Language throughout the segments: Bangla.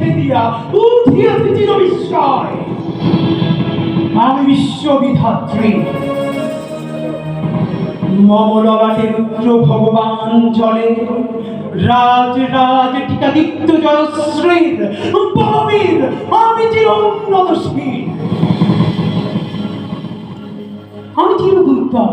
আরস ছেদিয়া উঠিয়াছে চির বিস্ময় আমি বিশ্ববিধাত্রী। মমললাটে রুদ্র ভগবান জলে রাজ রাজ, টিকাদিত্য জয়শ্রীর বলবীর আমি চির উন্নতশীল আমি চির দুর্গম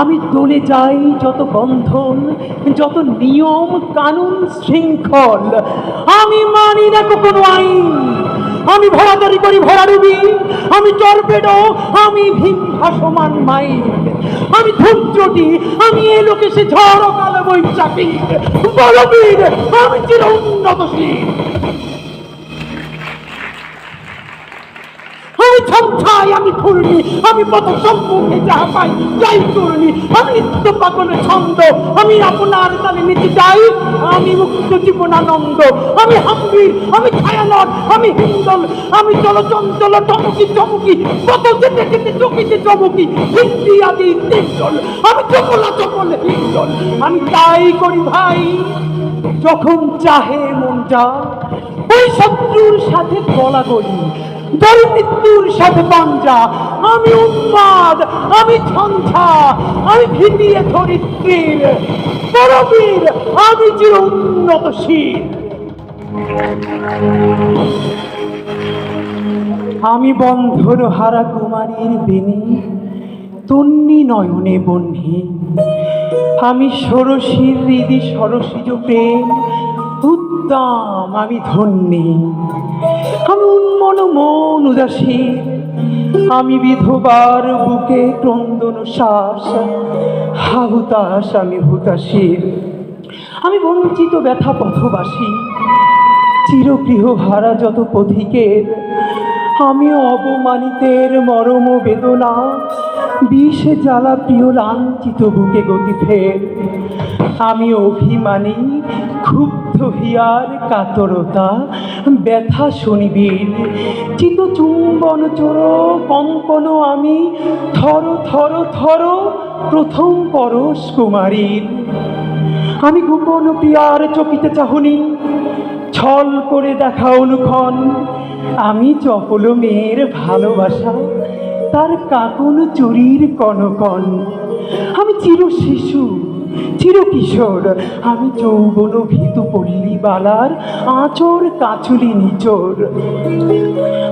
আমি দলে যাই যত বন্ধন, যত নিয়ম, কানুন, শৃঙ্খল। আমি মানি না কোনো আইন। আমি ভরাদারি করি ভরাডুবি আমি টর্পেডো, আমি ভীম ভাসমান মাইন আমি ধূর্যটি আমি এ লোকে সে ঝড় কালো বৈশাখী বলবীর আমি চির উন্নতশীল। ছমছাই আমি ঘূর্ণি আমি পথ সম্মুখে যাহা পাই যাই করুনি। আমি নিত্য পাগল ছন্দ। আমি আপনার তালে নিতে যাই আমি মুক্ত জীবনানন্দ। আমি হাম্বির আমি ছায়ানট। আমি হিন্দল। আমি চলচঞ্চল টমকি, চমকি, কত যেতে যেতে চকিতে চমকি, হিন্দি আদি তিনজল আমি চকলা চকল হিন্দল আমি তাই করি ভাই, যখন চাহে মনটা ওই শত্রুর সাথে গলা গলি মৃত্যুর সাথে পাঞ্জা আমি উন্মাদ, আমি ঝঞ্ঝা, আমি ভিতিয়ে ধরিত্রীর পরবীর, আমি চির উন্নতশীল। আমি হারা কুমারীর বেনি, তন্নি নয়নে বহ্নি আমি ষোড়শীর হৃদি সরসিজ প্রেম উদ্দাম আমি ধন্যী। আমি উন্মন মন উদাসী। আমি বিধবার বুকে ক্রন্দন শ্বাস। হা হাহুতাস আমি হুতাশীর। আমি বঞ্চিত ব্যথা পথবাসী। চিরগৃহ হারা যত পথিকের। আমি অবমানিতের মরম বেদনা। বিষে জ্বালা প্রিয় লাঞ্ছিত বুকে গতি ফের। আমি অভিমানী, ক্ষুব্ধ হিয়ার কাতরতা, ব্যথা শনিবীর। চিত চুম্বন চোর কঙ্কন আমি, থর থর থর, প্রথম পরশ কুমারীর। আমি গোপন প্রিয়ার চকিতে চাহনি, ছল করে দেখা অনুক্ষণ। আমি চপল মেয়ের ভালোবাসা, তার কাকুন চুরির কনকন। আমি চির শিশু চির কিশোর আমি যৌবন ভীতু পল্লী বালার আঁচর কাচুলি নিচোর।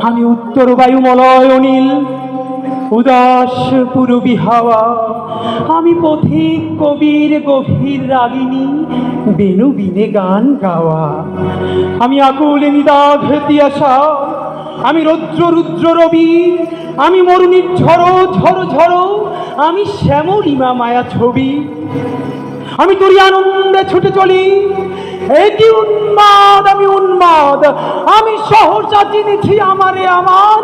আমি উত্তর বায়ুমলয় অনিল, উদাস পুরবী হাওয়া। আমি পথিক কবির গভীর রাগিনী, বেনু বিনে গান গাওয়া। আমি আকুল নিদাঘ তিয়াসা। আমি রৌদ্র, রুদ্র রবি, আমি মরুণীর ঝড়ো ঝড়ো ঝড়ো, আমি শ্যামলিমা মায়া ছবি। আমি তোরই আনন্দে ছুটে চলি এটি উন্মাদ, আমি উন্মাদ। আমি সহসা নিছি আমারে আমার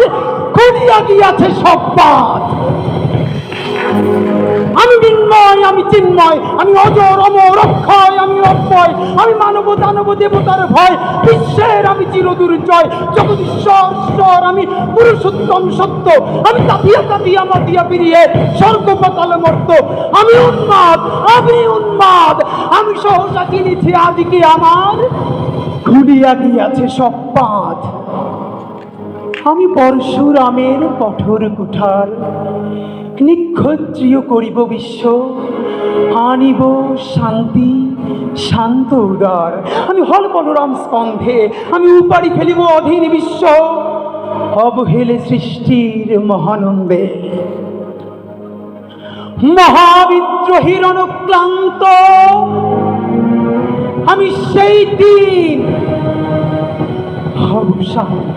খুলিয়া গিয়াছে সব পাত আমি বিন্ময় আমি চিন্ময়, আমি অজর, অমর, অক্ষয়, আমি অক্ষয়, আমি মানব, দানব, দেবতার ভয়, বিশ্বের আমি চিরদুর্জয় জগদীশ্বর ঈশ্বর আমি পুরুষোত্তম সত্য, আমি তাপিয়া তাপিয়া, মাতিয়া পিরিয়ে স্বর্গ পাতালে মর্ত, আমি উন্মাদ আমি উন্মাদ, আমি সহসা চিনেছি আদিকে আমার, খুলিয়া গিয়াছে সব পাঁচ আমি পরশুরামের কঠোর কুঠার নিক্ষত্রিয় করিব বিশ্ব, আনিব শান্তি, শান্ত উদার। আমি হল বলরাম স্কন্ধে, আমি উপাড়ি ফেলিব অধীন বিশ্ব। অবহেলে সৃষ্টির মহানন্দে। মহাবিদ্রোহীর অনুক্লান্ত আমি সেই দিন হব শান্ত।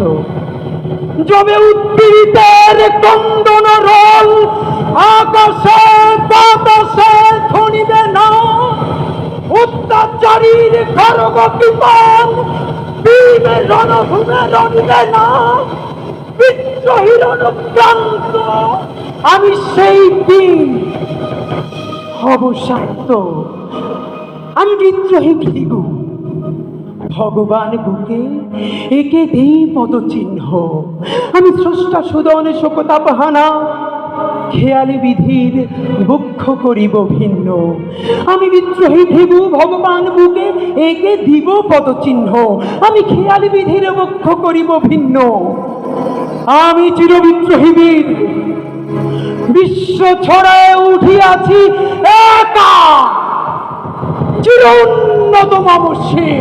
যবে উদ্দীরিতের কন্দন রোল আকাশে বাতাসে ধ্বনিবে না। অত্যাচারীর খরগ বিমান বীর রণভূমে রণিবে না। বিদ্রোহীর অনুক্রান্ত আমি সেই দিন হব শান্ত। আমি বিদ্রোহী ভৃগু। ভগবান বুকে একে দেই পদচিহ্ন। আমি স্রষ্টা সুদন শোকতাপহানা, খেয়ালি বিধির বক্ষ করিব ভিন্ন। আমি বিদ্রোহী ভৃগু ভগবান বুকে একে দিব পদচিহ্ন। আমি খেয়ালি বিধির বক্ষ করিব ভিন্ন। আমি চিরবিদ্রোহী বীর। বিশ্ব ছড়ায় উঠিয়াছি একা। চির উন্নত মামসী